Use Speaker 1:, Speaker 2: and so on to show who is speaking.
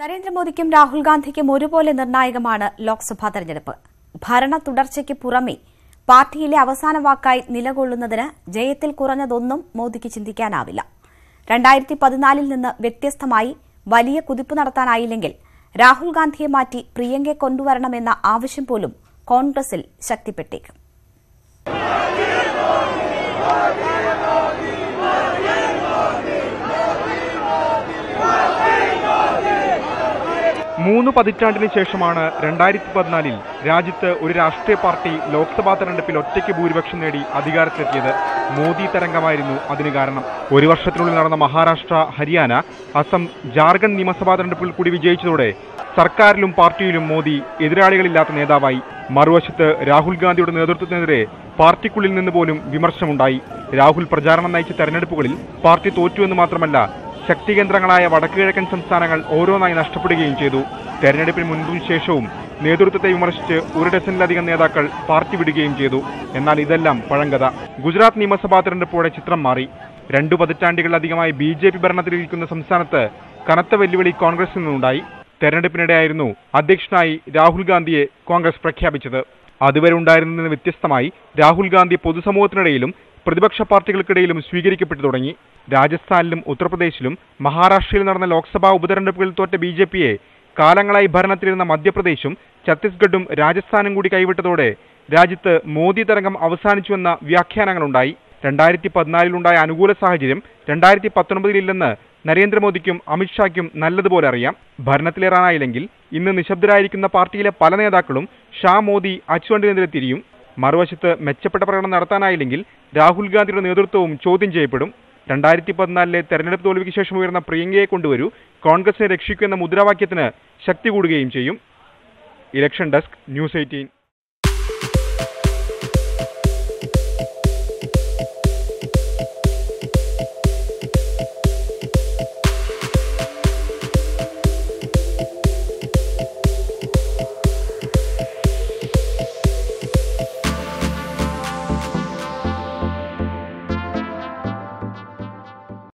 Speaker 1: നരേന്ദ്രമോദിക്കും രാഹുൽ ഗാന്ധിക്കും ഒരുപോലെ നിർണായകമാണ് ലോക്സഭാ തെരഞ്ഞെടുപ്പ്. ഭരണ തുടർച്ചയ്ക്ക് പുറമെ പാർട്ടിയിലെ അവസാന വാക്കായി നിലകൊള്ളുന്നതിന് ജയത്തിൽ കുറഞ്ഞതൊന്നും മോദിക്ക് ചിന്തിക്കാനാവില്ല. രണ്ടായിരത്തി പതിനാലിൽ നിന്ന് വ്യത്യസ്തമായി വലിയ കുതിപ്പ് നടത്താനായില്ലെങ്കിൽ രാഹുൽ ഗാന്ധിയെ മാറ്റി പ്രിയങ്കയെ കൊണ്ടുവരണമെന്ന ആവശ്യം പോലും കോൺഗ്രസിൽ ശക്തിപ്പെട്ടേക്കും.
Speaker 2: മൂന്ന് പതിറ്റാണ്ടിന് ശേഷമാണ് രണ്ടായിരത്തി പതിനാലിൽ രാജ്യത്ത് ഒരു രാഷ്ട്രീയ പാർട്ടി ലോക്സഭാ തെരഞ്ഞെടുപ്പിൽ ഒറ്റയ്ക്ക് ഭൂരിപക്ഷം നേടി അധികാരത്തിലെത്തിയത് മോദി തരംഗമായിരുന്നു അതിന് കാരണം. ഒരു വർഷത്തിനുള്ളിൽ നടന്ന മഹാരാഷ്ട്ര ഹരിയാന അസം ജാർഖണ്ഡ് നിയമസഭാ തെരഞ്ഞെടുപ്പിൽ കൂടി വിജയിച്ചതോടെ സർക്കാരിലും പാർട്ടിയിലും മോദി എതിരാളികളില്ലാത്ത നേതാവായി. മറുവശത്ത് രാഹുൽ ഗാന്ധിയുടെ നേതൃത്വത്തിനെതിരെ പാർട്ടിക്കുള്ളിൽ നിന്ന് പോലും വിമർശനമുണ്ടായി. രാഹുൽ പ്രചാരണം നയിച്ച തെരഞ്ഞെടുപ്പുകളിൽ പാർട്ടി തോറ്റുവെന്ന് മാത്രമല്ല ശക്തി കേന്ദ്രങ്ങളായ വടക്കുകിഴക്കൻ സംസ്ഥാനങ്ങൾ ഓരോന്നായി നഷ്ടപ്പെടുകയും ചെയ്തു. തെരഞ്ഞെടുപ്പിന് മുൻപും ശേഷവും നേതൃത്വത്തെ വിമർശിച്ച് ഒരു ഡസനിലധികം നേതാക്കൾ പാർട്ടി വിടുകയും ചെയ്തു. എന്നാൽ ഇതെല്ലാം പഴങ്കഥ. ഗുജറാത്ത് നിയമസഭാ തെരഞ്ഞെടുപ്പോടെ ചിത്രം മാറി. രണ്ടു പതിറ്റാണ്ടുകളിലധികമായി ബി ജെ പി ഭരണത്തിലിരിക്കുന്ന സംസ്ഥാനത്ത് കനത്ത വെല്ലുവിളി കോൺഗ്രസിൽ നിന്നുണ്ടായി. തെരഞ്ഞെടുപ്പിനിടെയായിരുന്നു അധ്യക്ഷനായി രാഹുൽ ഗാന്ധിയെ കോൺഗ്രസ് പ്രഖ്യാപിച്ചത്. അതുവരെ ഉണ്ടായിരുന്നതിന് വ്യത്യസ്തമായി രാഹുൽ ഗാന്ധി പൊതുസമൂഹത്തിനിടയിലും പ്രതിപക്ഷ പാർട്ടികൾക്കിടയിലും സ്വീകരിക്കപ്പെട്ടു തുടങ്ങി. രാജസ്ഥാനിലും ഉത്തർപ്രദേശിലും മഹാരാഷ്ട്രയിൽ നടന്ന ലോക്സഭാ ഉപതെരഞ്ഞെടുപ്പുകളിൽ തോറ്റ ബി ജെ പിയെ കാലങ്ങളായി ഭരണത്തിലിരുന്ന മധ്യപ്രദേശും ഛത്തീസ്ഗഡും രാജസ്ഥാനും കൂടി കൈവിട്ടതോടെ രാജ്യത്ത് മോദി തരംഗം അവസാനിച്ചുവെന്ന വ്യാഖ്യാനങ്ങളുണ്ടായി. രണ്ടായിരത്തി പതിനാലിലുണ്ടായ അനുകൂല സാഹചര്യം രണ്ടായിരത്തി പത്തൊൻപതിലില്ലെന്ന് നരേന്ദ്രമോദിക്കും അമിത്ഷായ്ക്കും നല്ലതുപോലെ അറിയാം. ഭരണത്തിലേറാനായില്ലെങ്കിൽ ഇന്ന് നിശബ്ദരായിരിക്കുന്ന പാർട്ടിയിലെ പല നേതാക്കളും ഷാ മോദി അച്ചുവണ്ടിനെതിരെ തിരിയും. മറുവശത്ത് മെച്ചപ്പെട്ട പ്രകടനം നടത്താനായില്ലെങ്കിൽ രാഹുൽ ഗാന്ധിയുടെ നേതൃത്വവും ചോദ്യം ചെയ്യപ്പെടും. രണ്ടായിരത്തി പതിനാലിലെ തെരഞ്ഞെടുപ്പ് തോൽവിക്ക് ശേഷം ഉയർന്ന പ്രിയങ്കയെ കൊണ്ടുവരൂ. കോൺഗ്രസിനെ രക്ഷിക്കൂ മുദ്രാവാക്യത്തിന് ശക്തി കൂടുകയും ചെയ്യും. Election desk news eighteen.